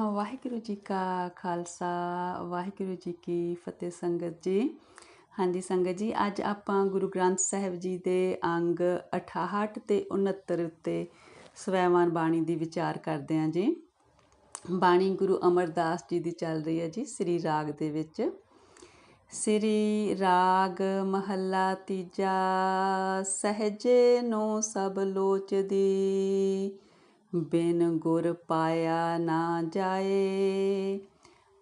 ਵਾਹਿਗੁਰੂ ਜੀ ਕਾ ਖਾਲਸਾ ਵਾਹਿਗੁਰੂ ਜੀ ਕੀ ਫਤਿਹ ਸੰਗਤ ਜੀ। ਹਾਂਜੀ ਸੰਗਤ ਜੀ, ਅੱਜ ਆਪਾਂ ਗੁਰੂ ਗ੍ਰੰਥ ਸਾਹਿਬ ਜੀ ਦੇ ਅੰਗ 68 ਤੇ 69 ਉੱਤੇ ਸਵੈਮਾਨ ਬਾਣੀ ਦੀ ਵਿਚਾਰ ਕਰਦੇ ਹਾਂ ਜੀ। ਬਾਣੀ ਗੁਰੂ ਅਮਰਦਾਸ ਜੀ ਦੀ ਚੱਲ ਰਹੀ ਹੈ ਜੀ, ਸ੍ਰੀ ਰਾਗ ਦੇ ਵਿੱਚ। ਸ੍ਰੀ ਰਾਗ ਮਹੱਲਾ ਤੀਜਾ, ਸਹਜੇ ਨੋ ਸਭ ਲੋਚਦੀ। ਬਿਨ ਗੁਰ ਪਾਇਆ ਨਾ ਜਾਏ।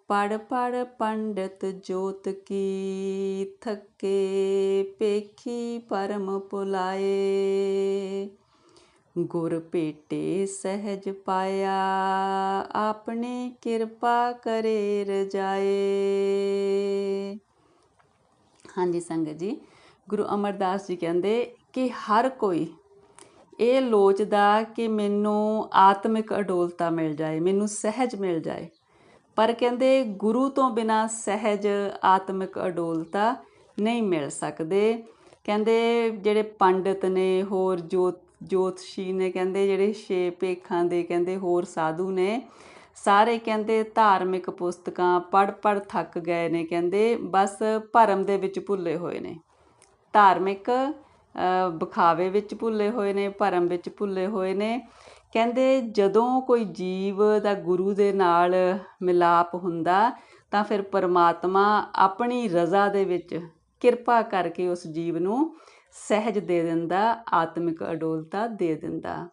ਪੜ ਪੜ ਪੰਡਤ ਜੋਤ ਕੀ ਥੱਕੇ, ਪੇਖੀ ਪਰਮ ਪੁਲਾਏ। ਗੁਰ ਭੇਟੇ ਸਹਿਜ ਪਾਇਆ, ਆਪਣੀ ਕਿਰਪਾ ਕਰੇ ਰਜਾਏ। ਹਾਂਜੀ ਸੰਗਤ ਜੀ, ਗੁਰੂ ਅਮਰਦਾਸ ਜੀ ਕਹਿੰਦੇ ਕਿ ਹਰ ਕੋਈ ਇਹ ਲੋਚਦਾ ਕਿ ਮੈਨੂੰ ਆਤਮਿਕ ਅਡੋਲਤਾ ਮਿਲ ਜਾਏ, ਮੈਨੂੰ ਸਹਿਜ ਮਿਲ ਜਾਏ। ਪਰ ਕਹਿੰਦੇ ਗੁਰੂ ਤੋਂ ਬਿਨਾ ਸਹਿਜ, ਆਤਮਿਕ ਅਡੋਲਤਾ ਨਹੀਂ ਮਿਲ ਸਕਦੇ। ਕਹਿੰਦੇ ਜਿਹੜੇ ਪੰਡਿਤ ਨੇ, ਹੋਰ ਜੋਤ, ਜੋਤਸ਼ੀ ਨੇ, ਕਹਿੰਦੇ ਜਿਹੜੇ ਛੇ ਪੇਖਾਂ ਦੇ, ਕਹਿੰਦੇ ਹੋਰ ਸਾਧੂ ਨੇ, ਸਾਰੇ ਕਹਿੰਦੇ ਧਾਰਮਿਕ ਪੁਸਤਕਾਂ ਪੜ ਪੜ ਥੱਕ ਗਏ ਨੇ, ਕਹਿੰਦੇ ਬਸ ਭਰਮ ਦੇ ਵਿੱਚ ਭੁੱਲੇ ਹੋਏ ਨੇ। ਧਾਰਮਿਕ ਵਿਖਾਵੇ ਵਿੱਚ ਭੁੱਲੇ ਹੋਏ ਨੇ, ਭਰਮ ਵਿੱਚ ਭੁੱਲੇ ਹੋਏ ਨੇ। ਕਹਿੰਦੇ, ਜਦੋਂ ਕੋਈ ਜੀਵ ਦਾ ਗੁਰੂ ਦੇ ਨਾਲ ਮਿਲਾਪ ਹੁੰਦਾ, ਤਾਂ ਫਿਰ ਪਰਮਾਤਮਾ ਆਪਣੀ ਰਜ਼ਾ ਦੇ ਵਿੱਚ ਕਿਰਪਾ ਕਰਕੇ ਉਸ ਜੀਵ ਨੂੰ ਸਹਿਜ ਦੇ ਦਿੰਦਾ, ਆਤਮਿਕ ਅਡੋਲਤਾ ਦੇ ਦਿੰਦਾ।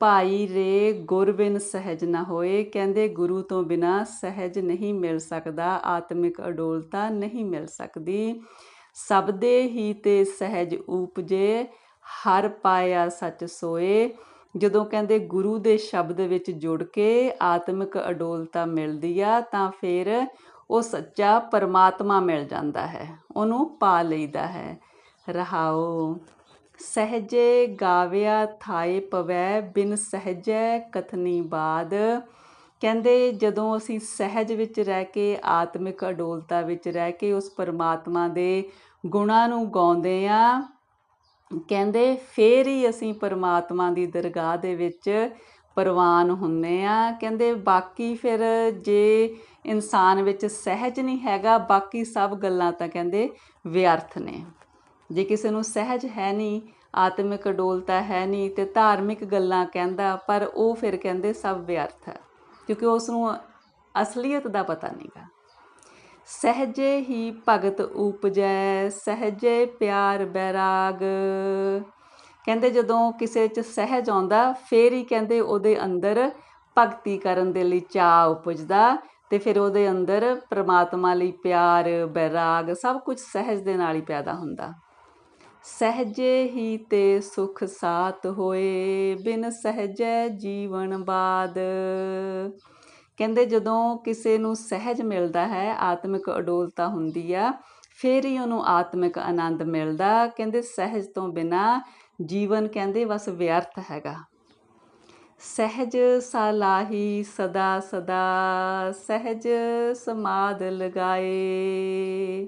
ਭਾਈ ਰੇ, ਗੁਰਬਿਨ ਸਹਿਜ ਨਾ ਹੋਏ। ਕਹਿੰਦੇ, ਗੁਰੂ ਤੋਂ ਬਿਨਾ ਸਹਿਜ ਨਹੀਂ ਮਿਲ ਸਕਦਾ, ਆਤਮਿਕ ਅਡੋਲਤਾ ਨਹੀਂ ਮਿਲ ਸਕਦੀ। ਸਬਦੇ ਹੀ ਤੇ ਸਹਿਜ ਉਪਜੇ, ਹਰ ਪਾਇਆ ਸੱਚ ਸੋਏ। ਜਦੋਂ ਕਹਿੰਦੇ ਗੁਰੂ ਦੇ ਸ਼ਬਦ ਵਿੱਚ ਜੁੜ ਕੇ ਆਤਮਿਕ ਅਡੋਲਤਾ ਮਿਲਦੀ ਆ, ਤਾਂ ਫਿਰ ਉਹ ਸੱਚਾ ਪਰਮਾਤਮਾ ਮਿਲ ਜਾਂਦਾ ਹੈ, ਉਹਨੂੰ ਪਾ ਲਈਦਾ ਹੈ। ਰਹਾਓ ਸਹਜੇ ਗਾਵਿਆ ਥਾਏ ਪਵੈ, ਬਿਨ ਸਹਜੈ ਕਥਨੀ ਬਾਦ। ਕਹਿੰਦੇ ਜਦੋਂ ਅਸੀਂ ਸਹਿਜ ਵਿੱਚ ਰਹਿ ਕੇ, ਆਤਮਿਕ ਅਡੋਲਤਾ ਵਿੱਚ ਰਹਿ ਕੇ ਉਸ ਪਰਮਾਤਮਾ ਦੇ ਗੁਣਾਂ ਨੂੰ ਗਾਉਂਦੇ ਆ, ਕਹਿੰਦੇ ਫੇਰ ਹੀ ਅਸੀਂ ਪਰਮਾਤਮਾ ਦੀ ਦਰਗਾਹ ਦੇ ਵਿੱਚ ਪ੍ਰਵਾਨ ਹੁੰਨੇ ਆ। ਕਹਿੰਦੇ ਬਾਕੀ ਫਿਰ ਜੇ ਇਨਸਾਨ ਵਿੱਚ ਸਹਿਜ ਨਹੀਂ ਹੈਗਾ, ਬਾਕੀ ਸਭ ਗੱਲਾਂ ਤਾਂ ਕਹਿੰਦੇ ਵਿਅਰਥ ਨੇ। ਜੇ ਕਿਸੇ ਨੂੰ ਸਹਿਜ ਹੈ ਨਹੀਂ, ਆਤਮਿਕ ਅਡੋਲਤਾ ਹੈ ਨਹੀਂ ਤੇ ਧਾਰਮਿਕ ਗੱਲਾਂ ਕਹਿੰਦਾ, ਪਰ ਉਹ ਫਿਰ ਕਹਿੰਦੇ ਸਭ ਵਿਅਰਥ ਹੈ। ਕਿਉਂਕਿ ਉਸ ਨੂੰ ਅਸਲੀਅਤ ਦਾ ਪਤਾ ਨਹੀਂਗਾ। ਸਹਜੇ ਹੀ ਭਗਤ ਉਪਜੈ, ਸਹਜੇ ਪਿਆਰ ਬੈਰਾਗ। ਕਹਿੰਦੇ ਜਦੋਂ ਕਿਸੇ 'ਚ ਸਹਿਜ ਆਉਂਦਾ, ਫੇਰ ਹੀ ਕਹਿੰਦੇ ਉਹਦੇ ਅੰਦਰ ਭਗਤੀ ਕਰਨ ਦੇ ਲਈ ਚਾਹ ਉਪਜਦਾ ਤੇ ਫਿਰ ਉਹਦੇ ਅੰਦਰ ਪ੍ਰਮਾਤਮਾ ਲਈ ਪਿਆਰ, ਬੈਰਾਗ, ਸਭ ਕੁਝ ਸਹਿਜ ਦੇ ਨਾਲ ਹੀ ਪੈਦਾ ਹੁੰਦਾ। ਸਹਜੇ ਹੀ ਤੇ ਸੁਖ ਸਾਤ ਹੋਏ, ਬਿਨ ਸਹਜੈ ਜੀਵਨ ਬਾਦ। ਕਹਿੰਦੇ ਜਦੋਂ ਕਿਸੇ ਨੂੰ ਸਹਿਜ ਮਿਲਦਾ ਹੈ, ਆਤਮਿਕ ਅਡੋਲਤਾ ਹੁੰਦੀ ਆ, ਫੇਰ ਹੀ ਉਹਨੂੰ ਆਤਮਿਕ ਆਨੰਦ ਮਿਲਦਾ। ਕਹਿੰਦੇ ਸਹਿਜ ਤੋਂ ਬਿਨਾ ਜੀਵਨ ਕਹਿੰਦੇ ਬਸ ਵਿਅਰਥ ਹੈਗਾ। ਸਹਿਜ ਸਾਲਾਹੀ ਸਦਾ ਸਦਾ, ਸਹਿਜ ਸਮਾਦ ਲਗਾਏ।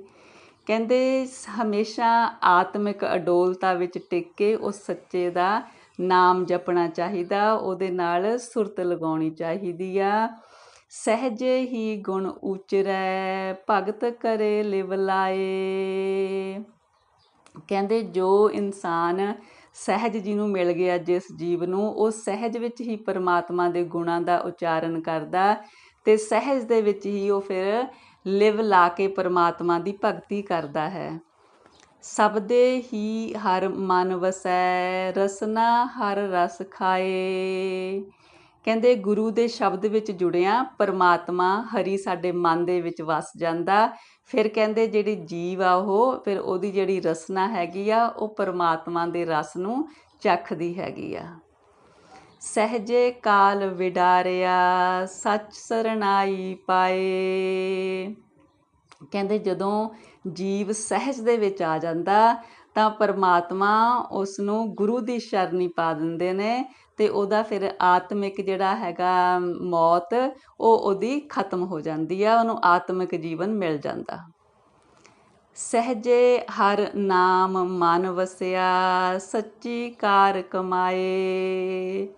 ਕਹਿੰਦੇ ਹਮੇਸ਼ਾ ਆਤਮਿਕ ਅਡੋਲਤਾ ਵਿੱਚ ਟਿਕ ਕੇ ਉਹ ਸੱਚੇ ਦਾ ਨਾਮ ਜਪਣਾ ਚਾਹੀਦਾ, ਉਹਦੇ ਨਾਲ ਸੁਰਤ ਲਗਾਉਣੀ ਚਾਹੀਦੀ ਆ। ਸਹਿਜ ਹੀ ਗੁਣ ਉਚਰੈ, ਭਗਤ ਕਰੇ ਲਿਵ ਲਾਏ। ਕਹਿੰਦੇ ਜੋ ਇਨਸਾਨ ਸਹਿਜ ਜੀ ਨੂੰ ਮਿਲ ਗਿਆ ਜਿਸ ਜੀਵ ਨੂੰ, ਉਹ ਸਹਿਜ ਵਿੱਚ ਹੀ ਪਰਮਾਤਮਾ ਦੇ ਗੁਣਾਂ ਦਾ ਉਚਾਰਨ ਕਰਦਾ ਤੇ ਸਹਿਜ ਦੇ ਵਿੱਚ ਹੀ ਉਹ ਫਿਰ ਲਿਵ ਲਾ ਕੇ ਪਰਮਾਤਮਾ ਦੀ ਭਗਤੀ ਕਰਦਾ ਹੈ। ਸਬਦੇ ਹੀ ਹਰ ਮਨ ਵਸੈ, ਰਸਨਾ ਹਰ ਰਸ ਖਾਏ। ਕਹਿੰਦੇ ਗੁਰੂ ਦੇ ਸ਼ਬਦ ਵਿੱਚ ਜੁੜਿਆ, ਪਰਮਾਤਮਾ ਹਰੀ ਸਾਡੇ ਮਨ ਦੇ ਵਿੱਚ ਵਸ ਜਾਂਦਾ। ਫਿਰ ਕਹਿੰਦੇ ਜਿਹੜੀ ਜੀਵ ਆ ਉਹ, ਫਿਰ ਉਹਦੀ ਜਿਹੜੀ ਰਸਨਾ ਹੈਗੀ ਆ, ਉਹ ਪਰਮਾਤਮਾ ਦੇ ਰਸ ਨੂੰ ਚੱਖਦੀ ਹੈਗੀ ਆ। ਸਹਜੇ ਕਾਲ ਵਿਡਾਰਿਆ, ਸੱਚ ਸਰਣਾਈ ਪਾਏ। ਕਹਿੰਦੇ ਜਦੋਂ ਜੀਵ ਸਹਿਜ ਦੇ ਵਿੱਚ ਆ ਜਾਂਦਾ, ਤਾਂ ਪਰਮਾਤਮਾ ਉਸ ਨੂੰ ਗੁਰੂ ਦੀ ਸ਼ਰਨੀ ਪਾ ਦਿੰਦੇ ਨੇ ਤੇ ਉਹਦਾ ਫਿਰ ਆਤਮਿਕ ਜਿਹੜਾ ਹੈਗਾ ਮੌਤ, ਉਹ ਉਹਦੀ ਖਤਮ ਹੋ ਜਾਂਦੀ ਆ, ਉਹਨੂੰ ਆਤਮਿਕ ਜੀਵਨ ਮਿਲ ਜਾਂਦਾ। ਸਹਜੇ ਹਰ ਨਾਮ ਮਨ ਵਸਿਆ, ਸੱਚੀ ਕਾਰ ਕਮਾਏ।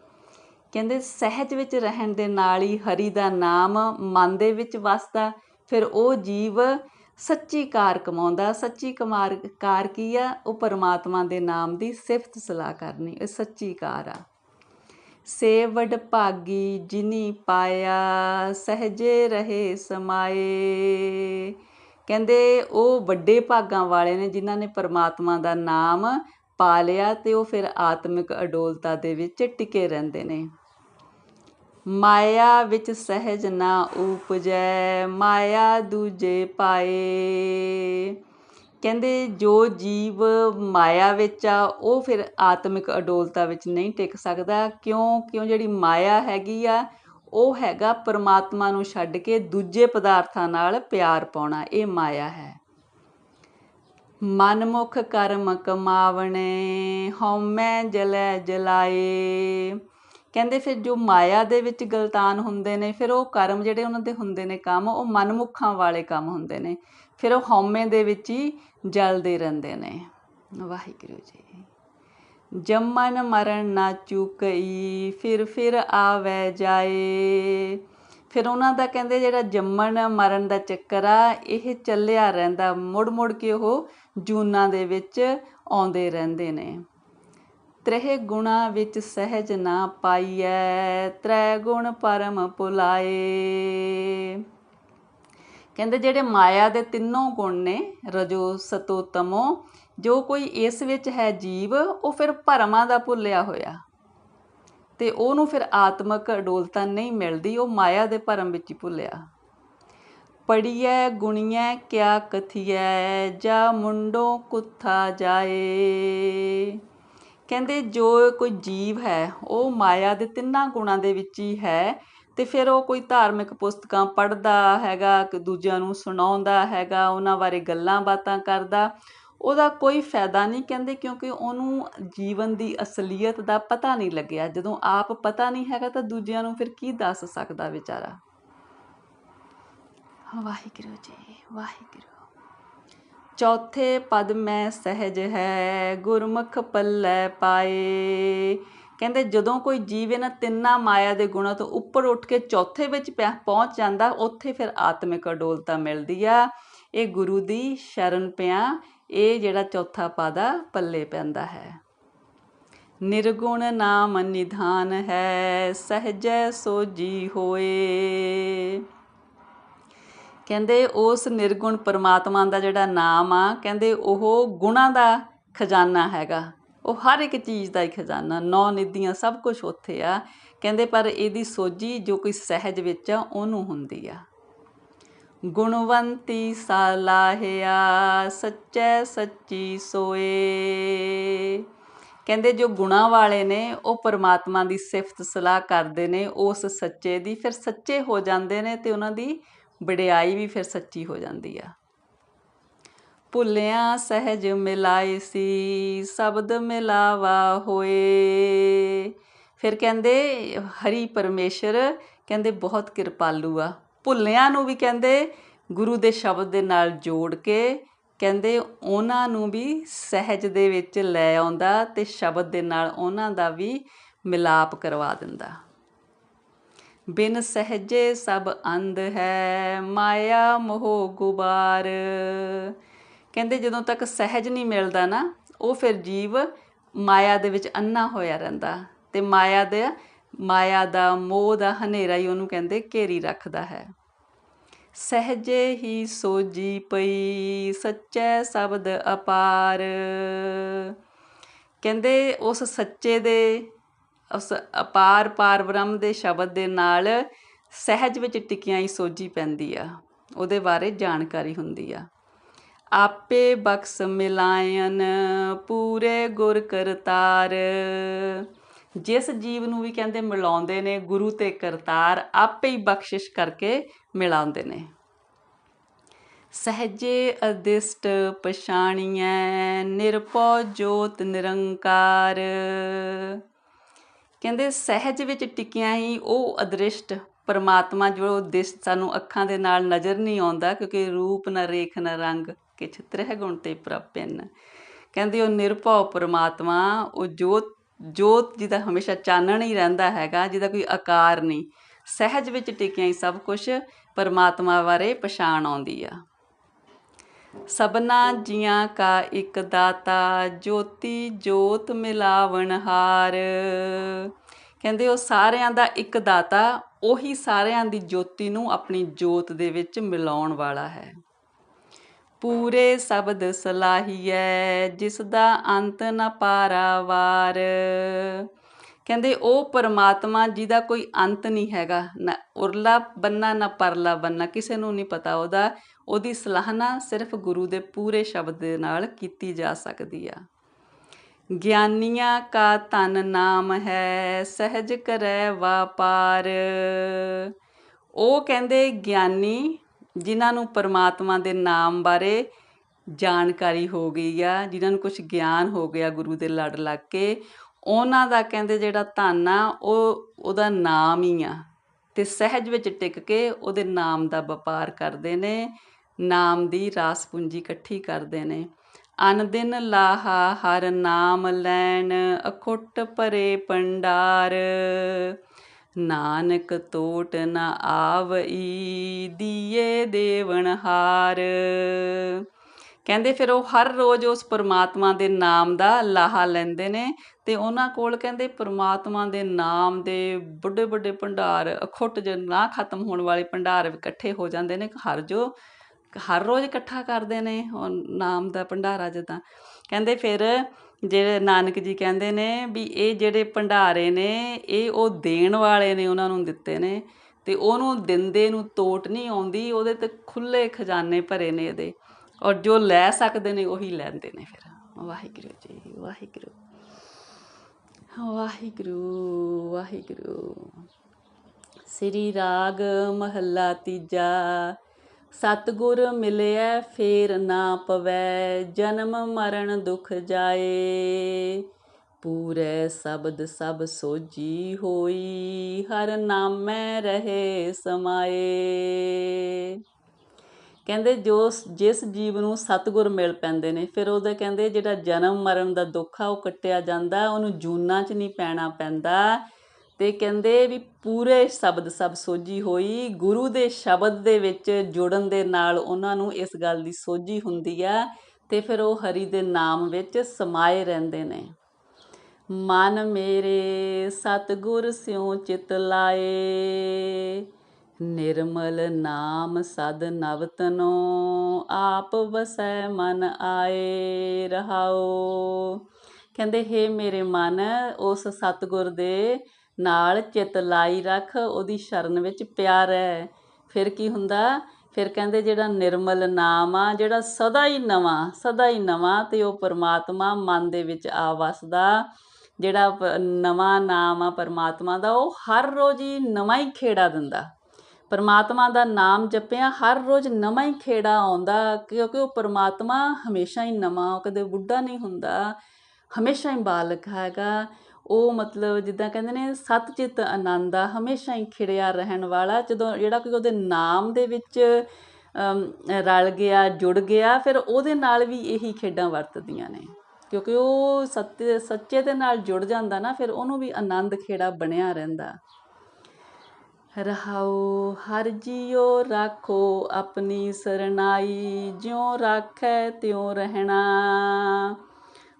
ਕਹਿੰਦੇ ਸਹਿਜ ਵਿੱਚ ਰਹਿਣ ਦੇ ਨਾਲ ਹੀ ਹਰੀ ਦਾ ਨਾਮ ਮਨ ਦੇ ਵਿੱਚ ਵਸਦਾ, ਫਿਰ ਉਹ ਜੀਵ ਸੱਚੀ ਕਾਰ ਕਮਾਉਂਦਾ। ਸੱਚੀ ਕਮਾਰ, ਕਾਰ ਕੀ ਆ? ਉਹ ਪਰਮਾਤਮਾ ਦੇ ਨਾਮ ਦੀ ਸਿਫਤ ਸਲਾਹ ਕਰਨੀ, ਇਹ ਸੱਚੀ ਕਾਰ ਆ। ਸੇਵਡ ਭਾਗੀ ਜਿਨੀ ਪਾਇਆ, ਸਹਜੇ ਰਹੇ ਸਮਾਏ। ਕਹਿੰਦੇ ਉਹ ਵੱਡੇ ਭਾਗਾਂ ਵਾਲੇ ਨੇ ਜਿਨ੍ਹਾਂ ਨੇ ਪਰਮਾਤਮਾ ਦਾ ਨਾਮ ਪਾ ਲਿਆ ਤੇ ਉਹ ਫਿਰ ਆਤਮਿਕ ਅਡੋਲਤਾ ਦੇ ਵਿੱਚ ਟਿਕੇ ਰਹਿੰਦੇ ਨੇ। ਮਾਇਆ ਵਿੱਚ ਸਹਿਜ ਨਾ ਉਪਜੈ, ਮਾਇਆ ਦੂਜੇ ਪਾਏ। ਕਹਿੰਦੇ ਜੋ ਜੀਵ ਮਾਇਆ ਵਿੱਚ ਆ, ਉਹ ਫਿਰ ਆਤਮਿਕ ਅਡੋਲਤਾ ਵਿੱਚ ਨਹੀਂ ਟਿਕ ਸਕਦਾ। ਕਿਉਂ? ਕਿਉਂ ਜਿਹੜੀ ਮਾਇਆ ਹੈਗੀ ਆ, ਉਹ ਹੈਗਾ ਪਰਮਾਤਮਾ ਨੂੰ ਛੱਡ ਕੇ ਦੂਜੇ ਪਦਾਰਥਾਂ ਨਾਲ ਪਿਆਰ ਪਾਉਣਾ। ਇਹ ਮਾਇਆ ਹੈ। ਮਨਮੁਖ ਕਰਮ ਕਮਾਵਣੇ, ਹਉਮੈ ਜਲੈ ਜਲਾਏ। ਕਹਿੰਦੇ ਫਿਰ ਜੋ ਮਾਇਆ ਦੇ ਵਿੱਚ ਗਲਤਾਨ ਹੁੰਦੇ ਨੇ, ਫਿਰ ਉਹ ਕਰਮ ਜਿਹੜੇ ਉਹਨਾਂ ਦੇ ਹੁੰਦੇ ਨੇ ਕੰਮ, ਉਹ ਮਨਮੁੱਖਾਂ ਵਾਲੇ ਕੰਮ ਹੁੰਦੇ ਨੇ, ਫਿਰ ਉਹ ਹਉਮੈ ਦੇ ਵਿੱਚ ਹੀ ਜਲਦੇ ਰਹਿੰਦੇ ਨੇ। ਵਾਹਿਗੁਰੂ ਜੀ। ਜੰਮਨ ਮਰਨ ਨਾ ਚੁਕਈ, ਫਿਰ ਫਿਰ ਆਵੇ ਜਾਏ। ਫਿਰ ਉਹਨਾਂ ਦਾ ਕਹਿੰਦੇ ਜਿਹੜਾ ਜੰਮਣ ਮਰਨ ਦਾ ਚੱਕਰ ਆ, ਇਹ ਚੱਲਿਆ ਰਹਿੰਦਾ, ਮੁੜ ਮੁੜ ਕੇ ਉਹ ਜੂਨਾਂ ਦੇ ਵਿੱਚ ਆਉਂਦੇ ਰਹਿੰਦੇ ਨੇ। ਤ੍ਰਹਿ ਗੁਣਾ ਵਿੱਚ ਸਹਿਜ ਨਾ ਪਾਈਐ ਤ੍ਰੈ ਗੁਣ ਪਰਮ ਪੁਲਾਏ। ਕਹਿੰਦੇ ਜਿਹੜੇ ਮਾਇਆ ਦੇ ਤਿੰਨੋਂ ਗੁਣ ਨੇ, ਰਜੋ ਸਤੋ ਤਮੋ, ਜੋ ਕੋਈ ਇਸ ਵਿੱਚ ਹੈ ਜੀਵ, ਉਹ ਫਿਰ ਭਰਮਾਂ ਦਾ ਭੁੱਲਿਆ ਹੋਇਆ। ਤੇ ਉਹਨੂੰ ਫਿਰ ਆਤਮਕ ਅਡੋਲਤਾ ਨਹੀਂ ਮਿਲਦੀ, ਉਹ ਮਾਇਆ ਦੇ ਭਰਮ ਵਿੱਚ ਹੀ ਭੁੱਲਿਆ। ਪੜੀਐ ਗੁਣੀਐ, ਕਿਆ ਕਥੀਐ, ਜਾ ਮੁੰਡੋ ਕੁੱਥਾ ਜਾਏ। ਕਹਿੰਦੇ ਜੋ ਕੋਈ ਜੀਵ ਹੈ, ਉਹ ਮਾਇਆ ਦੇ ਤਿੰਨਾਂ ਗੁਣਾਂ ਦੇ ਵਿੱਚ ਹੀ ਹੈ ਤੇ ਫਿਰ ਉਹ ਕੋਈ ਧਾਰਮਿਕ ਪੁਸਤਕਾਂ ਪੜ੍ਹਦਾ ਹੈਗਾ ਕਿ ਦੂਜਿਆਂ ਨੂੰ ਸੁਣਾਉਂਦਾ ਹੈਗਾ, ਉਹਨਾਂ ਬਾਰੇ ਗੱਲਾਂ ਬਾਤਾਂ ਕਰਦਾ, ਉਹਦਾ ਕੋਈ ਫਾਇਦਾ ਨਹੀਂ ਕਹਿੰਦੇ ਕਿਉਂਕਿ ਉਹਨੂੰ ਜੀਵਨ ਦੀ ਅਸਲੀਅਤ ਦਾ ਪਤਾ ਨਹੀਂ ਲੱਗਿਆ। ਜਦੋਂ ਆਪ ਪਤਾ ਨਹੀਂ ਹੈਗਾ ਤਾਂ ਦੂਜਿਆਂ ਨੂੰ ਫਿਰ ਕੀ ਦੱਸ ਸਕਦਾ ਵਿਚਾਰਾ? ਵਾਹਿਗੁਰੂ ਜੀ, ਵਾਹਿਗੁਰੂ। ਚੌਥੇ ਪਦ ਮੈਂ ਸਹਿਜ ਹੈ, ਗੁਰਮੁਖ ਪੱਲੇ ਪਾਏ। ਕਹਿੰਦੇ ਜਦੋਂ ਕੋਈ ਜੀਵ ਇਹਨਾਂ ਤਿੰਨਾਂ ਮਾਇਆ ਦੇ ਗੁਣਾਂ ਤੋਂ ਉੱਪਰ ਉੱਠ ਕੇ ਚੌਥੇ ਵਿੱਚ ਪਹੁੰਚ ਜਾਂਦਾ, ਉੱਥੇ ਫਿਰ ਆਤਮਿਕ ਅਡੋਲਤਾ ਮਿਲਦੀ ਆ। ਇਹ ਗੁਰੂ ਦੀ ਸ਼ਰਨ ਪਿਆ, ਇਹ ਜਿਹੜਾ ਚੌਥਾ ਪਾਦਾ ਪੱਲੇ ਪੈਂਦਾ ਹੈ। ਨਿਰਗੁਣ ਨਾਮ ਨਿਧਾਨ ਹੈ, ਸਹਜੈ ਸੋਜੀ ਹੋਏ। ਕਹਿੰਦੇ ਉਸ ਨਿਰਗੁਣ ਪਰਮਾਤਮਾ ਦਾ ਜਿਹੜਾ ਨਾਮ ਆ, ਕਹਿੰਦੇ ਉਹ ਗੁਣਾਂ ਦਾ ਖਜ਼ਾਨਾ ਹੈਗਾ। ਉਹ ਹਰ ਇੱਕ ਚੀਜ਼ ਦਾ ਹੀ ਖਜ਼ਾਨਾ, ਨੌ ਨਿਧੀਆਂ ਸਭ ਕੁਝ ਉੱਥੇ ਆ। ਕਹਿੰਦੇ ਪਰ ਇਹਦੀ ਸੋਝੀ ਜੋ ਕੋਈ ਸਹਿਜ ਵਿੱਚ ਆ, ਉਹਨੂੰ ਹੁੰਦੀ ਆ। ਗੁਣਵੰਤੀ ਸਾਲਾਹਿਆ, ਸੱਚੈ ਸੱਚੀ ਸੋਏ। ਕਹਿੰਦੇ ਜੋ ਗੁਣਾ ਵਾਲੇ ਨੇ, ਉਹ ਪਰਮਾਤਮਾ ਦੀ ਸਿਫਤ ਸਲਾਹ ਕਰਦੇ ਨੇ, ਉਸ ਸੱਚੇ ਦੀ ਫਿਰ ਸੱਚੇ ਹੋ ਜਾਂਦੇ ਨੇ ਤੇ ਉਹਨਾਂ ਦੀ ਵਡਿਆਈ ਵੀ ਫਿਰ ਸੱਚੀ ਹੋ ਜਾਂਦੀ ਆ। ਭੁੱਲਿਆ ਸਹਿਜ ਮਿਲਾਏ ਸੀ, ਸ਼ਬਦ ਮਿਲਾਵਾ ਹੋਏ। ਫਿਰ ਕਹਿੰਦੇ, ਹਰੀ ਪਰਮੇਸ਼ਰ ਕਹਿੰਦੇ ਬਹੁਤ ਕਿਰਪਾਲੂ ਆ। ਭੁੱਲਿਆਂ ਨੂੰ ਵੀ ਕਹਿੰਦੇ, ਗੁਰੂ ਦੇ ਸ਼ਬਦ ਦੇ ਨਾਲ ਜੋੜ ਕੇ ਕਹਿੰਦੇ, ਉਹਨਾਂ ਨੂੰ ਵੀ ਸਹਿਜ ਦੇ ਵਿੱਚ ਲੈ ਆਉਂਦਾ ਤੇ ਸ਼ਬਦ ਦੇ ਨਾਲ ਉਹਨਾਂ ਦਾ ਵੀ ਮਿਲਾਪ ਕਰਵਾ ਦਿੰਦਾ। ਬਿਨ ਸਹਜੇ ਸਭ ਅੰਧ ਹੈ, ਮਾਇਆ ਮੋਹ ਗੁਬਾਰ। ਕਹਿੰਦੇ ਜਦੋਂ ਤੱਕ ਸਹਿਜ ਨਹੀਂ ਮਿਲਦਾ ਨਾ, ਉਹ ਫਿਰ ਜੀਵ ਮਾਇਆ ਦੇ ਵਿੱਚ ਅੰਨਾ ਹੋਇਆ ਰਹਿੰਦਾ ਤੇ ਮਾਇਆ ਦੇ, ਮਾਇਆ ਦਾ ਮੋਹ ਦਾ ਹਨੇਰਾ ਹੀ ਉਹਨੂੰ ਕਹਿੰਦੇ ਘੇਰੀ ਰੱਖਦਾ ਹੈ। ਸਹਜੇ ਹੀ ਸੋਜੀ ਪਈ, ਸੱਚੇ ਸ਼ਬਦ ਅਪਾਰ। ਕਹਿੰਦੇ ਉਸ ਸੱਚੇ ਦੇ ਉਸ ਅਪਾਰ ਪਾਰ ਬ੍ਰਹਮ ਦੇ ਸ਼ਬਦ ਦੇ ਨਾਲ ਸਹਿਜ ਵਿੱਚ ਟਿਕਿਆਂ ਹੀ ਸੋਝੀ ਪੈਂਦੀ ਆ। ਉਹਦੇ ਬਾਰੇ ਜਾਣਕਾਰੀ ਹੁੰਦੀ ਆ। ਆਪੇ ਬਖਸ਼ ਮਿਲਾਇਨ, ਪੂਰੇ ਗੁਰ ਕਰਤਾਰ। ਜਿਸ ਜੀਵ ਨੂੰ ਵੀ ਕਹਿੰਦੇ ਮਿਲਾਉਂਦੇ ਨੇ, ਗੁਰੂ ਤੇ ਕਰਤਾਰ ਆਪੇ ਹੀ ਬਖਸ਼ਿਸ਼ ਕਰਕੇ ਮਿਲਾਉਂਦੇ ਨੇ। ਸਹਜੇ ਅਦਿਸ਼ਟ ਪਛਾਣੀਐ ਨਿਰਪਉ ਜੋਤ ਨਿਰੰਕਾਰ। ਕਹਿੰਦੇ ਸਹਿਜ ਵਿੱਚ ਟਿਕਿਆ ਹੀ ਉਹ ਅਦ੍ਰਿਸ਼ਟ ਪਰਮਾਤਮਾ ਜੋ ਦਿਸ ਸਾਨੂੰ ਅੱਖਾਂ ਦੇ ਨਾਲ ਨਜ਼ਰ ਨਹੀਂ ਆਉਂਦਾ ਕਿਉਂਕਿ ਰੂਪ ਨਾ ਰੇਖ ਨਾ ਰੰਗ ਕਿਛ ਤ੍ਰਹਿ ਗੁਣ ਤੇ ਪ੍ਰਪਿਨ ਕਹਿੰਦੇ ਉਹ ਨਿਰਭਉ ਪਰਮਾਤਮਾ, ਉਹ ਜੋਤ ਜੋਤ ਜਿਹਦਾ ਹਮੇਸ਼ਾ ਚਾਨਣ ਹੀ ਰਹਿੰਦਾ ਹੈਗਾ, ਜਿਹਦਾ ਕੋਈ ਆਕਾਰ ਨਹੀਂ। ਸਹਿਜ ਵਿੱਚ ਟਿਕਿਆ ਹੀ ਸਭ ਕੁਝ ਪਰਮਾਤਮਾ ਬਾਰੇ ਪਛਾਣ ਆਉਂਦੀ ਆ। ਸਭਨਾ ਜੀਆਂ ਕਾ ਇੱਕ ਦਾਤਾ, ਜੋਤੀ ਜੋਤ ਮਿਲਾਵਣਹਾਰ ਕਹਿੰਦੇ ਉਹ ਸਾਰਿਆਂ ਦਾ ਇੱਕ ਦਾਤਾ, ਉਹੀ ਸਾਰਿਆਂ ਦੀ ਜੋਤੀ ਨੂੰ ਆਪਣੀ ਜੋਤ ਦੇ ਵਿੱਚ ਮਿਲਾਉਣ ਵਾਲਾ ਹੈ। ਪੂਰੇ ਸ਼ਬਦ ਸਲਾਹੀਐ, ਜਿਸ ਦਾ ਅੰਤ ਨ ਪਾਰਾਵਾਰ। ਕਹਿੰਦੇ ਉਹ ਪਰਮਾਤਮਾ ਜਿਹਦਾ ਕੋਈ ਅੰਤ ਨਹੀਂ ਹੈਗਾ, ਨਾ ਉਰਲਾ ਬੰਨਾ, ਨਾ ਪਰਲਾ ਬੰਨਾ, ਕਿਸੇ ਨੂੰ ਨਹੀਂ ਪਤਾ ਉਹਦਾ, ਉਹਦੀ ਸਲਾਹਨਾ ਸਿਰਫ ਗੁਰੂ ਦੇ ਪੂਰੇ ਸ਼ਬਦ ਦੇ ਨਾਲ ਕੀਤੀ ਜਾ ਸਕਦੀ ਆ। ਗਿਆਨੀਆਂ ਕਾ ਤਨ ਨਾਮ ਹੈ, ਸਹਿਜ ਕਰੈ ਵਾਪਾਰ। ਉਹ ਕਹਿੰਦੇ ਗਿਆਨੀ ਜਿਨ੍ਹਾਂ ਨੂੰ ਪਰਮਾਤਮਾ ਦੇ ਨਾਮ ਬਾਰੇ ਜਾਣਕਾਰੀ ਹੋ ਗਈ ਆ, ਜਿਨ੍ਹਾਂ ਨੂੰ ਕੁਝ ਗਿਆਨ ਹੋ ਗਿਆ ਗੁਰੂ ਦੇ ਲੜ ਲੱਗ ਕੇ ਉਹਨਾਂ ਦਾ ਕਹਿੰਦੇ ਜਿਹੜਾ ਧਨ ਆ, ਉਹ ਉਹਦਾ ਨਾਮ ਹੀ ਆ। ਤੇ ਸਹਿਜ ਵਿੱਚ ਟਿਕ ਕੇ ਉਹਦੇ ਨਾਮ ਦਾ ਵਪਾਰ ਕਰਦੇ ਨੇ, ਨਾਮ ਦੀ ਰਾਸ ਪੂੰਜੀ ਇਕੱਠੀ ਕਰਦੇ ਨੇ। ਅਨ ਦਿਨ ਲਾਹਾ, ਹਰ ਨਾਮ ਲੈਣ, ਅਖੁੱਟ ਭਰੇ ਪੰਡਾਰ ਨਾਨਕ ਤੋਟ ਨ ਆਵਈ, ਦੀਏ ਦੇਵਨ ਹਾਰ ਕਹਿੰਦੇ ਫਿਰ ਉਹ ਹਰ ਰੋਜ਼ ਉਸ ਪਰਮਾਤਮਾ ਦੇ ਨਾਮ ਦਾ ਲਾਹਾ ਲੈਂਦੇ ਨੇ ਤੇ ਉਹਨਾਂ ਕੋਲ ਕਹਿੰਦੇ ਪਰਮਾਤਮਾ ਦੇ ਨਾਮ ਦੇ ਵੱਡੇ ਵੱਡੇ ਭੰਡਾਰ ਅਖੁੱਟ ਜ ਨਾ ਖਤਮ ਹੋਣ ਵਾਲੇ ਭੰਡਾਰ ਇਕੱਠੇ ਹੋ ਜਾਂਦੇ ਨੇ, ਹਰ ਜੋ ਹਰ ਰੋਜ਼ ਇਕੱਠਾ ਕਰਦੇ ਨੇ ਉਹ ਨਾਮ ਦਾ ਭੰਡਾਰਾ ਜਿੱਦਾਂ। ਕਹਿੰਦੇ ਫਿਰ ਜਿਹੜੇ ਨਾਨਕ ਜੀ ਕਹਿੰਦੇ ਨੇ ਵੀ ਇਹ ਜਿਹੜੇ ਭੰਡਾਰੇ ਨੇ, ਇਹ ਉਹ ਦੇਣ ਵਾਲੇ ਨੇ ਉਹਨਾਂ ਨੂੰ ਦਿੱਤੇ ਨੇ ਤੇ ਉਹਨੂੰ ਦਿੰਦੇ ਨੂੰ ਤੋਟ ਨਹੀਂ ਆਉਂਦੀ, ਉਹਦੇ ਤੇ ਖੁੱਲੇ ਖਜ਼ਾਨੇ ਭਰੇ ਨੇ ਇਹਦੇ। ਔਰ ਜੋ ਲੈ ਸਕਦੇ ਨੇ ਉਹੀ ਲੈਂਦੇ ਨੇ ਫਿਰ। ਵਾਹਿਗੁਰੂ ਜੀ, ਵਾਹਿਗੁਰੂ। ਵਾਹਿਗੁਰੂ ਵਾਹਿਗੁਰੂ। ਸ੍ਰੀ ਰਾਗ ਮਹੱਲਾ ਤੀਜਾ। ਸਤਗੁਰ ਮਿਲਿਆ ਫੇਰ ਨਾ ਪਵੈ। ਜਨਮ ਮਰਨ ਦੁਖ ਜਾਏ। ਪੂਰੇ ਸ਼ਬਦ ਸਭ ਸੋਜੀ ਹੋਈ। ਹਰ ਨਾਮੈ ਰਹੇ ਸਮਾਏ। ਕਹਿੰਦੇ ਜੋ ਜਿਸ ਜੀਵ ਨੂੰ ਸਤਗੁਰ ਮਿਲ ਪੈਂਦੇ ਨੇ, ਫਿਰ ਉਹਦਾ ਕਹਿੰਦੇ ਜਿਹੜਾ ਜਨਮ ਮਰਨ ਦਾ ਦੁੱਖ ਆ, ਉਹ ਕੱਟਿਆ ਜਾਂਦਾ, ਉਹਨੂੰ ਜੂਨਾਂ 'ਚ ਨਹੀਂ ਪੈਣਾ ਪੈਂਦਾ। ਤੇ ਕਹਿੰਦੇ ਵੀ ਪੂਰੇ ਸ਼ਬਦ ਸਭ ਸੋਝੀ ਹੋਈ, ਗੁਰੂ ਦੇ ਸ਼ਬਦ ਦੇ ਵਿੱਚ ਜੁੜਨ ਦੇ ਨਾਲ ਉਹਨਾਂ ਨੂੰ ਇਸ ਗੱਲ ਦੀ ਸੋਝੀ ਹੁੰਦੀ ਆ, ਤੇ ਫਿਰ ਉਹ ਹਰੀ ਦੇ ਨਾਮ ਵਿੱਚ ਸਮਾਏ ਰਹਿੰਦੇ ਨੇ। ਮਨ ਮੇਰੇ ਸਤਗੁਰ ਸਿਉ ਚਿਤ ਲਾਏ ਨਿਰਮਲ ਨਾਮ ਸਦ ਨਵਤਨੋ, ਆਪ ਵਸੈ ਮਨ ਆਏ ਰਹਾਓ ਕਹਿੰਦੇ, ਹੈ ਮੇਰੇ ਮਨ, ਉਸ ਸਤਗੁਰ ਦੇ ਨਾਲ ਚਿਤ ਲਾਈ ਰੱਖ, ਉਹਦੀ ਸ਼ਰਨ ਵਿੱਚ ਪਿਆਰ ਹੈ। ਫਿਰ ਕੀ ਹੁੰਦਾ? ਫਿਰ ਕਹਿੰਦੇ, ਜਿਹੜਾ ਨਿਰਮਲ ਨਾਮ ਆ, ਜਿਹੜਾ ਸਦਾ ਹੀ ਨਵਾਂ, ਸਦਾ ਹੀ ਨਵਾਂ ਤੇ ਉਹ ਪਰਮਾਤਮਾ ਮਨ ਦੇ ਵਿੱਚ ਆ ਵਸਦਾ, ਜਿਹੜਾ ਨਵਾਂ ਨਾਮ ਆ ਪਰਮਾਤਮਾ ਦਾ, ਉਹ ਹਰ ਰੋਜ਼ ਹੀ ਨਵਾਂ ਹੀ ਖੇੜਾ ਦਿੰਦਾ। ਪਰਮਾਤਮਾ ਦਾ ਨਾਮ ਜਪਿਆ, ਹਰ ਰੋਜ਼ ਨਵਾਂ ਹੀ ਖੇੜਾ ਆਉਂਦਾ, ਕਿਉਂਕਿ ਉਹ ਪਰਮਾਤਮਾ ਹਮੇਸ਼ਾ ਹੀ ਨਵਾਂ, ਉਹ ਕਦੇ ਬੁੱਢਾ ਨਹੀਂ ਹੁੰਦਾ, ਹਮੇਸ਼ਾ ਹੀ ਬਾਲਕ ਹੈਗਾ। ਉਹ ਮਤਲਬ ਜਿੱਦਾਂ ਕਹਿੰਦੇ ਨੇ, ਸਤਚਿਤ ਆਨੰਦ ਆ, ਹਮੇਸ਼ਾ ਹੀ ਖਿੜਿਆ ਰਹਿਣ ਵਾਲਾ। ਜਦੋਂ ਜਿਹੜਾ ਕੋਈ ਉਹਦੇ ਨਾਮ ਦੇ ਵਿੱਚ ਰਲ ਗਿਆ, ਜੁੜ ਗਿਆ, ਫਿਰ ਉਹਦੇ ਨਾਲ ਵੀ ਇਹੀ ਖੇਡਾਂ ਵਰਤਦੀਆਂ ਨੇ। ਕਿਉਂਕਿ ਉਹ ਸੱਤੇ ਸੱਚੇ ਦੇ ਨਾਲ ਜੁੜ ਜਾਂਦਾ ਨਾ, ਫਿਰ ਉਹਨੂੰ ਵੀ ਆਨੰਦ ਖੇੜਾ ਬਣਿਆ ਰਹਿੰਦਾ। ਰਹਾਉ ਹਰ ਜੀਉ ਰਾਖੋ ਆਪਣੀ ਸਰਨਾਈ, ਜਿਉ ਰਾਖੈ ਤਿਉ ਰਹਿਣਾ।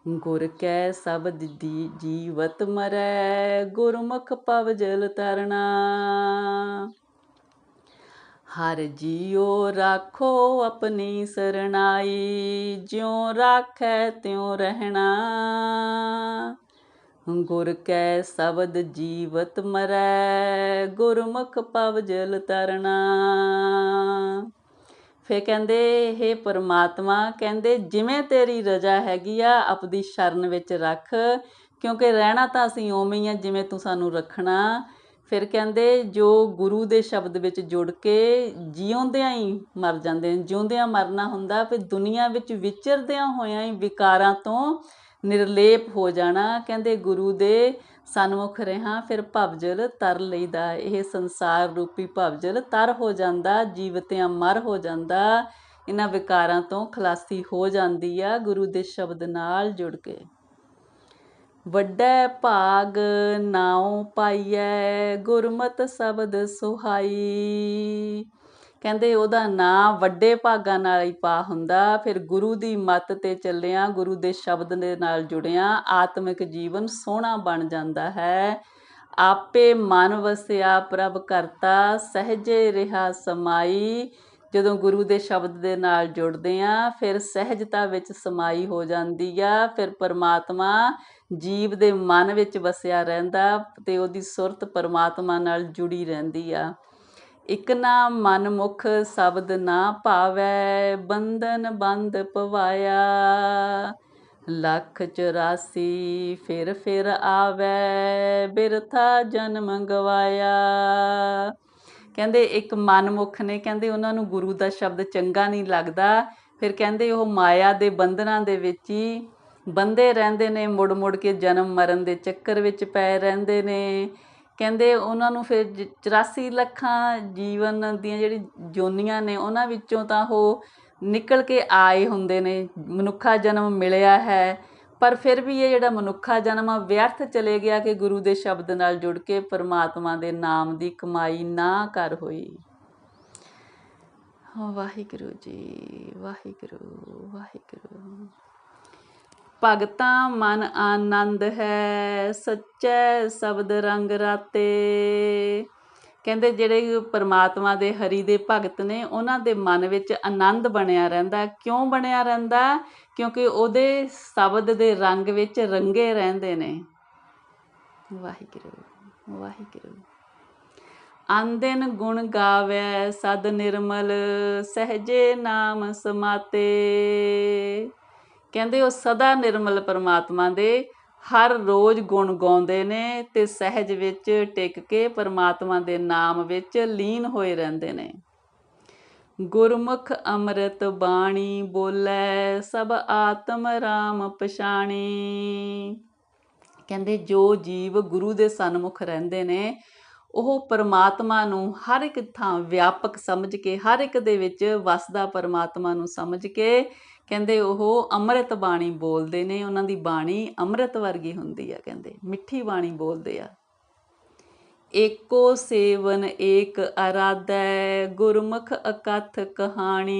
ਗੁਰ ਕੈ ਸਬਦ ਦੀ ਜੀਵਤ ਮਰੈ, ਗੁਰਮੁਖ ਪਵ ਜਲ ਤਰਨਾ ਹਰ ਜੀਉ ਰਾਖੋ ਆਪਣੀ ਸਰਣਾਈ ਜਿਉ ਰਾਖੈ ਤਿਉ ਰਹਿਣਾ। ਗੁਰ ਕੈ ਸਬਦ ਜੀਵਤ ਮਰੈ, ਗੁਰਮੁਖ ਪਵ ਜਲ ਤਰਨਾ ਫੇ ਕਹਿੰਦੇ हे ਪਰਮਾਤਮਾ, ਕਹਿੰਦੇ, ਜਿਵੇਂ ਤੇਰੀ ਰਜ਼ਾ ਹੈਗੀ ਆ, ਆਪਦੀ ਸ਼ਰਨ ਵਿੱਚ ਰੱਖ, ਕਿਉਂਕਿ ਰਹਿਣਾ ਤਾਂ ਅਸੀਂ ਉਵੇਂ ਹੀ ਆ, ਜਿਵੇਂ ਤੂੰ ਸਾਨੂੰ ਰੱਖਣਾ। ਫਿਰ ਕਹਿੰਦੇ, ਜੋ ਗੁਰੂ ਦੇ ਸ਼ਬਦ ਵਿੱਚ ਜੁੜ ਕੇ ਜਿਉਂਦਿਆਂ ਹੀ ਮਰ ਜਾਂਦੇ ਨੇ। ਜਿਉਂਦਿਆਂ ਮਰਨਾ ਹੁੰਦਾ, ਫਿਰ ਦੁਨੀਆ ਵਿੱਚ ਵਿਚਰਦਿਆਂ ਹੋਇਆਂ ਹੀ ਵਿਕਾਰਾਂ ਤੋਂ ਨਿਰਲੇਪ ਹੋ ਜਾਣਾ। ਕਹਿੰਦੇ, ਗੁਰੂ ਦੇ ਸਨਮੁਖ ਰਹਾ, ਫਿਰ ਭਵਜਲ ਤਰ ਲਈਦਾ। ਇਹ ਸੰਸਾਰ ਰੂਪੀ ਭਵਜਲ ਤਰ ਹੋ ਜਾਂਦਾ, ਜੀਵਤਿਆਂ ਮਰ ਹੋ ਜਾਂਦਾ। ਇਹਨਾਂ ਵਿਕਾਰਾਂ ਤੋਂ ਖਲਾਸੀ ਹੋ ਜਾਂਦੀ ਆ, ਗੁਰੂ ਦੇ ਸ਼ਬਦ ਨਾਲ ਜੁੜ ਕੇ। ਵੱਡਾ ਭਾਗ ਨਾਉ ਪਾਈਐ, ਗੁਰਮਤਿ ਸ਼ਬਦ ਸੁਹਾਈ। ਕਹਿੰਦੇ ਉਹਦਾ ਨਾਂ ਵੱਡੇ ਭਾਗਾਂ ਨਾਲ ਹੀ ਪਾ ਹੁੰਦਾ, ਫਿਰ ਗੁਰੂ ਦੀ ਮੱਤ ਤੇ ਚੱਲਿਆ, ਗੁਰੂ ਦੇ ਸ਼ਬਦ ਦੇ ਨਾਲ ਜੁੜਿਆ, ਆਤਮਿਕ ਜੀਵਨ ਸੋਹਣਾ ਬਣ ਜਾਂਦਾ ਹੈ। ਆਪੇ ਮਨ ਵਸਿਆ ਪ੍ਰਭ ਕਰਤਾ, ਸਹਜੇ ਰਿਹਾ ਸਮਾਈ। ਜਦੋਂ ਗੁਰੂ ਦੇ ਸ਼ਬਦ ਦੇ ਨਾਲ ਜੁੜਦੇ ਆ ਫਿਰ ਸਹਿਜਤਾ ਵਿੱਚ ਸਮਾਈ ਹੋ ਜਾਂਦੀ ਆ, ਫਿਰ ਪਰਮਾਤਮਾ ਜੀਵ ਦੇ ਮਨ ਵਿੱਚ ਵਸਿਆ ਰਹਿੰਦਾ ਤੇ ਉਹਦੀ ਸੁਰਤ ਪਰਮਾਤਮਾ ਨਾਲ ਜੁੜੀ ਰਹਿੰਦੀ ਆ। ਇਕ ਨਾ ਮਨ ਮੁਖ ਸ਼ਬਦ ਨਾ ਭਾਵੈ, ਬੰਧਨ ਬੰਦ ਪਵਾਇਆ। ਲੱਖ 84 ਫਿਰ ਫਿਰ ਆਵੈ, ਬਿਰਥਾ ਜਨਮ ਗਵਾਇਆ। ਕਹਿੰਦੇ ਇੱਕ ਮਨਮੁਖ ਨੇ, ਕਹਿੰਦੇ ਉਹਨਾਂ ਨੂੰ ਗੁਰੂ ਦਾ ਸ਼ਬਦ ਚੰਗਾ ਨਹੀਂ ਲੱਗਦਾ। ਫਿਰ ਕਹਿੰਦੇ ਉਹ ਮਾਇਆ ਦੇ ਬੰਧਨਾਂ ਦੇ ਵਿੱਚ ਹੀ ਬੰਦੇ ਰਹਿੰਦੇ ਨੇ, ਮੁੜ ਮੁੜ ਕੇ ਜਨਮ ਮਰਨ ਦੇ ਚੱਕਰ ਵਿੱਚ ਪਏ ਰਹਿੰਦੇ ਨੇ। ਕਹਿੰਦੇ ਉਹਨਾਂ ਨੂੰ ਫਿਰ 84 ਲੱਖਾਂ ਜੀਵਨ ਦੀਆਂ ਜਿਹੜੀ ਜੋਨੀਆਂ ਨੇ, ਉਹਨਾਂ ਵਿੱਚੋਂ ਤਾਂ ਉਹ ਨਿਕਲ ਕੇ ਆਏ ਹੁੰਦੇ ਨੇ। ਮਨੁੱਖਾ ਜਨਮ ਮਿਲਿਆ ਹੈ, ਪਰ ਫਿਰ ਵੀ ਇਹ ਜਿਹੜਾ ਮਨੁੱਖਾ ਜਨਮ ਆ, ਵਿਅਰਥ ਚਲੇ ਗਿਆ ਕਿ ਗੁਰੂ ਦੇ ਸ਼ਬਦ ਨਾਲ ਜੁੜ ਕੇ ਪਰਮਾਤਮਾ ਦੇ ਨਾਮ ਦੀ ਕਮਾਈ ਨਾ ਕਰ ਹੋਈ। ਵਾਹਿਗੁਰੂ ਜੀ, ਵਾਹਿਗੁਰੂ ਵਾਹਿਗੁਰੂ। ਭਗਤਾਂ ਮਨ ਆਨੰਦ ਹੈ, ਸੱਚੇ ਸ਼ਬਦ ਰੰਗ ਰਾਤੇ। ਕਹਿੰਦੇ ਜਿਹੜੇ ਪਰਮਾਤਮਾ ਦੇ ਹਰੀ ਦੇ ਭਗਤ ਨੇ, ਉਹਨਾਂ ਦੇ ਮਨ ਵਿੱਚ ਆਨੰਦ ਬਣਿਆ ਰਹਿੰਦਾ। ਕਿਉਂ ਬਣਿਆ ਰਹਿੰਦਾ? ਕਿਉਂਕਿ ਉਹਦੇ ਸ਼ਬਦ ਦੇ ਰੰਗ ਵਿੱਚ ਰੰਗੇ ਰਹਿੰਦੇ ਨੇ। ਵਾਹਿਗੁਰੂ ਵਾਹਿਗੁਰੂ। ਆਂਦਨ ਗੁਣ ਗਾਵੇ ਸਦ ਨਿਰਮਲ, ਸਹਜੇ ਨਾਮ ਸਮਾਤੇ। ਕਹਿੰਦੇ ਉਹ ਸਦਾ ਨਿਰਮਲ ਪਰਮਾਤਮਾ ਦੇ ਹਰ ਰੋਜ਼ ਗੁਣ ਗਾਉਂਦੇ ਨੇ ਤੇ ਸਹਿਜ ਵਿੱਚ ਟਿਕ ਕੇ ਪਰਮਾਤਮਾ ਦੇ ਨਾਮ ਵਿੱਚ ਲੀਨ ਹੋਏ ਰਹਿੰਦੇ ਨੇ। ਗੁਰਮੁਖ ਅੰਮ੍ਰਿਤ ਬਾਣੀ ਬੋਲੇ, ਸਭ ਆਤਮ ਰਾਮ ਪਛਾਣੀ। ਕਹਿੰਦੇ ਜੋ ਜੀਵ ਗੁਰੂ ਦੇ ਸਨਮੁਖ ਰਹਿੰਦੇ ਨੇ, ਉਹ ਪਰਮਾਤਮਾ ਨੂੰ ਹਰ ਇੱਕ ਥਾਂ ਵਿਆਪਕ ਸਮਝ ਕੇ, ਹਰ ਇੱਕ ਦੇ ਵਿੱਚ ਵਸਦਾ ਪਰਮਾਤਮਾ ਨੂੰ ਸਮਝ ਕੇ ਕਹਿੰਦੇ ਉਹ ਅੰਮ੍ਰਿਤ ਬਾਣੀ ਬੋਲਦੇ ਨੇ, ਉਹਨਾਂ ਦੀ ਬਾਣੀ ਅੰਮ੍ਰਿਤ ਵਰਗੀ ਹੁੰਦੀ ਆ ਕਹਿੰਦੇ, ਮਿੱਠੀ ਬਾਣੀ ਬੋਲਦੇ ਆ। ਏਕੋ ਸੇਵਨ ਏਕ ਅਰਾਧੈ, ਗੁਰਮੁਖ ਅਕਥ ਕਹਾਣੀ।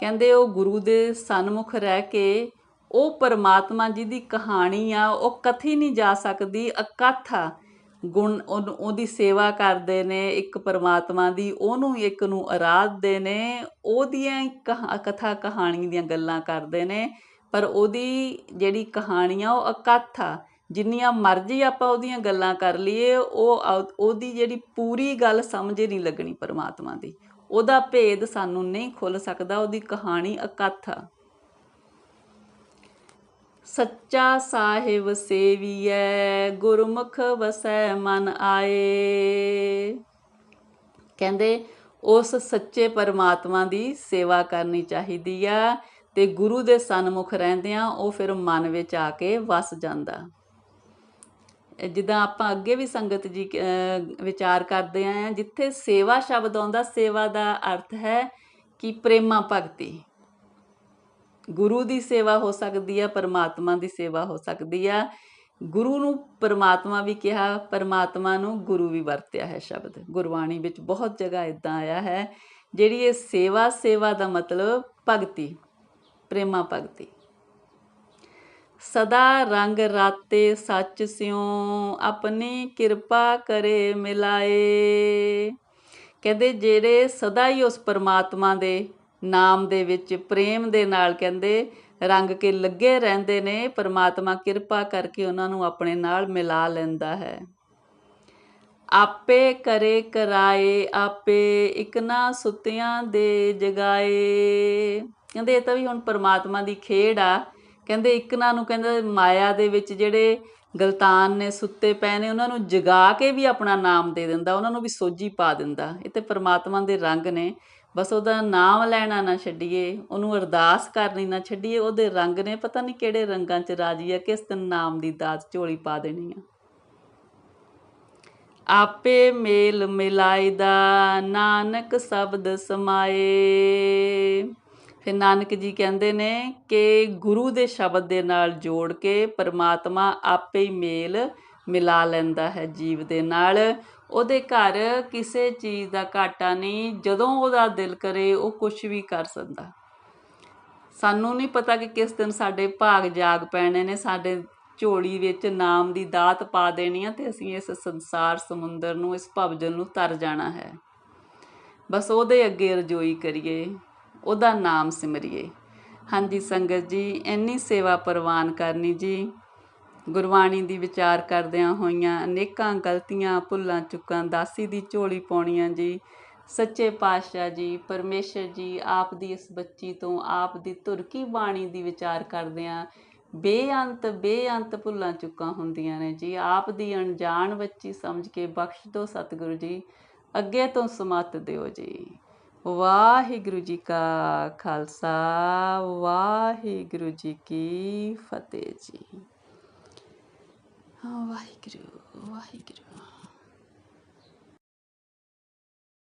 ਕਹਿੰਦੇ ਉਹ ਗੁਰੂ ਦੇ ਸਨਮੁਖ ਰਹਿ ਕੇ ਉਹ ਪਰਮਾਤਮਾ ਜੀ ਦੀ ਕਹਾਣੀ ਆ, ਉਹ ਕਥੀ ਨਹੀਂ ਜਾ ਸਕਦੀ, ਅਕਥ ਆ। ਗੁਣ ਉਹਦੀ ਸੇਵਾ ਕਰਦੇ ਨੇ, ਇੱਕ ਪਰਮਾਤਮਾ ਦੀ, ਉਹਨੂੰ ਇੱਕ ਨੂੰ ਆਰਾਧਦੇ ਨੇ, ਉਹਦੀਆਂ ਕਥਾ ਕਹਾਣੀ ਦੀਆਂ ਗੱਲਾਂ ਕਰਦੇ ਨੇ, ਪਰ ਉਹਦੀ ਜਿਹੜੀ ਕਹਾਣੀ ਆ ਉਹ ਅਕਥ ਆ। ਜਿੰਨੀਆਂ ਮਰਜ਼ੀ ਆਪਾਂ ਉਹਦੀਆਂ ਗੱਲਾਂ ਕਰ ਲਈਏ, ਉਹ ਉਹਦੀ ਜਿਹੜੀ ਪੂਰੀ ਗੱਲ ਸਮਝ ਨਹੀਂ ਲੱਗਣੀ ਪਰਮਾਤਮਾ ਦੀ। ਉਹਦਾ ਭੇਦ ਸਾਨੂੰ ਨਹੀਂ ਖੁੱਲ ਸਕਦਾ, ਉਹਦੀ ਕਹਾਣੀ ਅਕਥ ਆ। ਸੱਚਾ ਸਾਹਿਬ ਸੇਵੀਐ, ਗੁਰਮੁਖ ਵਸੈ ਮਨ ਆਏ। ਕਹਿੰਦੇ, ਉਸ ਸੱਚੇ ਪਰਮਾਤਮਾ ਦੀ ਸੇਵਾ ਕਰਨੀ ਚਾਹੀਦੀ ਆ ਤੇ ਗੁਰੂ ਦੇ ਸਨਮੁਖ ਰਹਿੰਦਿਆਂ ਉਹ ਫਿਰ ਮਨ ਵਿੱਚ ਆ ਕੇ ਵਸ ਜਾਂਦਾ। ਜਿੱਦਾਂ ਆਪਾਂ ਅੱਗੇ ਵੀ ਸੰਗਤ ਜੀ ਵਿਚਾਰ ਕਰਦੇ ਆਂ, ਜਿੱਥੇ ਸੇਵਾ ਸ਼ਬਦ ਆਉਂਦਾ, ਸੇਵਾ ਦਾ ਅਰਥ ਹੈ ਕਿ ਪ੍ਰੇਮਾ ਭਗਤੀ ਗੁਰੂ ਦੀ ਸੇਵਾ ਹੋ ਸਕਦੀ ਆ, ਪਰਮਾਤਮਾ ਦੀ ਸੇਵਾ ਹੋ ਸਕਦੀ ਆ। ਗੁਰੂ ਨੂੰ ਪਰਮਾਤਮਾ ਵੀ ਕਿਹਾ, ਪਰਮਾਤਮਾ ਨੂੰ ਗੁਰੂ ਵੀ ਵਰਤਿਆ ਹੈ ਸ਼ਬਦ। ਗੁਰਬਾਣੀ ਵਿੱਚ ਬਹੁਤ ਜਗ੍ਹਾ ਇਦਾਂ ਆਇਆ ਹੈ, ਜਿਹੜੀ ਇਹ ਸੇਵਾ ਸੇਵਾ ਦਾ ਮਤਲਬ ਭਗਤੀ, ਪ੍ਰੇਮਾ ਭਗਤੀ। ਸਦਾ ਰੰਗ ਰਾਤੇ ਸੱਚ ਸਿਉ, ਆਪਣੀ ਕਿਰਪਾ ਕਰੇ ਮਿਲਾਏ। ਕਹਿੰਦੇ ਜਿਹੜੇ ਸਦਾ ਹੀ ਉਸ ਪਰਮਾਤਮਾ ਦੇ ਨਾਮ ਦੇ ਵਿੱਚ ਪ੍ਰੇਮ ਦੇ ਨਾਲ ਕਹਿੰਦੇ, ਰੰਗ ਕੇ ਲੱਗੇ ਰਹਿੰਦੇ ਨੇ, ਪਰਮਾਤਮਾ ਕਿਰਪਾ ਕਰਕੇ ਉਹਨਾਂ ਨੂੰ ਆਪਣੇ ਨਾਲ ਮਿਲਾ ਲੈਂਦਾ ਹੈ। ਆਪੇ ਕਰੇ ਕਰਾਏ, ਆਪੇ ਇਕ ਸੁੱਤਿਆਂ ਦੇ ਜਗਾਏ। ਕਹਿੰਦੇ ਇਹ ਤਾਂ ਵੀ ਹੁਣ ਪਰਮਾਤਮਾ ਦੀ ਖੇਡ ਆ। ਕਹਿੰਦੇ ਇਕਨਾ ਨੂੰ ਕਹਿੰਦੇ ਮਾਇਆ ਦੇ ਵਿੱਚ ਜਿਹੜੇ ਗਲਤਾਨ ਨੇ, ਸੁੱਤੇ ਪਏ ਨੇ, ਉਹਨਾਂ ਨੂੰ ਜਗਾ ਕੇ ਵੀ ਆਪਣਾ ਨਾਮ ਦੇ ਦਿੰਦਾ, ਉਹਨਾਂ ਨੂੰ ਵੀ ਸੋਝੀ ਪਾ ਦਿੰਦਾ। ਇਹ ਤੇ ਪਰਮਾਤਮਾ ਦੇ ਰੰਗ ਨੇ। ਬਸ ਉਹਦਾ ਨਾਮ ਲੈਣਾ ਨਾ ਛੱਡੀਏ, ਉਹਨੂੰ ਅਰਦਾਸ ਕਰਨੀ ਨਾ ਛੱਡੀਏ, ਉਹਦੇ ਰੰਗ ਨੇ ਪਤਾ ਨਹੀਂ ਕਿਹੜੇ ਰੰਗਾਂ 'ਚ ਰਾਜੀ ਆ, ਕਿਸ ਦਿਨ ਨਾਮ ਦੀ ਦਾਤ ਝੋਲੀ ਪਾ ਦੇਣੀ ਆ। ਆਪੇ ਮੇਲ ਮਿਲਾਇਦਾ, ਨਾਨਕ ਸ਼ਬਦ ਸਮਾਏ। ਫਿਰ ਨਾਨਕ ਜੀ ਕਹਿੰਦੇ ਨੇ ਕਿ ਗੁਰੂ ਦੇ ਸ਼ਬਦ ਦੇ ਨਾਲ ਜੋੜ ਕੇ ਪਰਮਾਤਮਾ ਆਪੇ ਹੀ ਮੇਲ ਮਿਲਾ ਲੈਂਦਾ ਹੈ ਜੀਵ ਦੇ ਨਾਲ। ਉਹਦੇ ਘਰ ਕਿਸੇ ਚੀਜ਼ ਦਾ ਘਾਟਾ ਨਹੀਂ, ਜਦੋਂ ਉਹਦਾ ਦਿਲ ਕਰੇ ਉਹ ਕੁਛ ਵੀ ਕਰ ਸਕਦਾ। ਸਾਨੂੰ ਨਹੀਂ ਪਤਾ ਕਿ ਕਿਸ ਦਿਨ ਸਾਡੇ ਭਾਗ ਜਾਗ ਪੈਣੇ ਨੇ, ਸਾਡੇ ਝੋਲੀ ਵਿੱਚ ਨਾਮ ਦੀ ਦਾਤ ਪਾ ਦੇਣੀ ਆ ਤੇ ਅਸੀਂ ਇਸ ਸੰਸਾਰ ਸਮੁੰਦਰ ਨੂੰ, ਇਸ ਭਵਜਨ ਨੂੰ ਤਰ ਜਾਣਾ ਹੈ। ਬਸ ਉਹਦੇ ਅੱਗੇ ਰਜੋਈ ਕਰੀਏ, ਉਹਦਾ ਨਾਮ ਸਿਮਰੀਏ। ਹਾਂਜੀ ਸੰਗਤ ਜੀ, ਇੰਨੀ ਸੇਵਾ ਪ੍ਰਵਾਨ ਕਰਨੀ ਜੀ ਗੁਰਬਾਣੀ ਦੀ ਵਿਚਾਰ ਕਰਦਿਆਂ ਹੋਈਆਂ ਅਨੇਕਾਂ ਗਲਤੀਆਂ, ਭੁੱਲਾਂ, ਚੁੱਕਾਂ, ਦਾਸੀ ਦੀ ਝੋਲੀ ਪਾਉਣੀਆਂ ਜੀ। ਸੱਚੇ ਪਾਤਸ਼ਾਹ ਜੀ, ਪਰਮੇਸ਼ਰ ਜੀ, ਆਪ ਦੀ ਇਸ ਬੱਚੀ ਤੋਂ ਆਪ ਦੀ ਧੁਰਕੀ ਬਾਣੀ ਦੀ ਵਿਚਾਰ ਕਰਦਿਆਂ ਬੇਅੰਤ ਬੇਅੰਤ ਭੁੱਲਾਂ, ਚੁੱਕਾਂ ਹੁੰਦੀਆਂ ਨੇ ਜੀ। ਆਪ ਦੀ ਅਣਜਾਣ ਬੱਚੀ ਸਮਝ ਕੇ ਬਖਸ਼ ਦਿਓ ਸਤਿਗੁਰੂ ਜੀ। ਅੱਗੇ ਤੋਂ ਸਮਤ ਦਿਓ ਜੀ। ਵਾਹਿਗੁਰੂ ਜੀ ਕਾ ਖਾਲਸਾ, ਵਾਹਿਗੁਰੂ ਜੀ ਕੀ ਫਤਿਹ ਜੀ। ਵਾਹਿਗੁਰੂ ਵਾਹਿਗੁਰੂ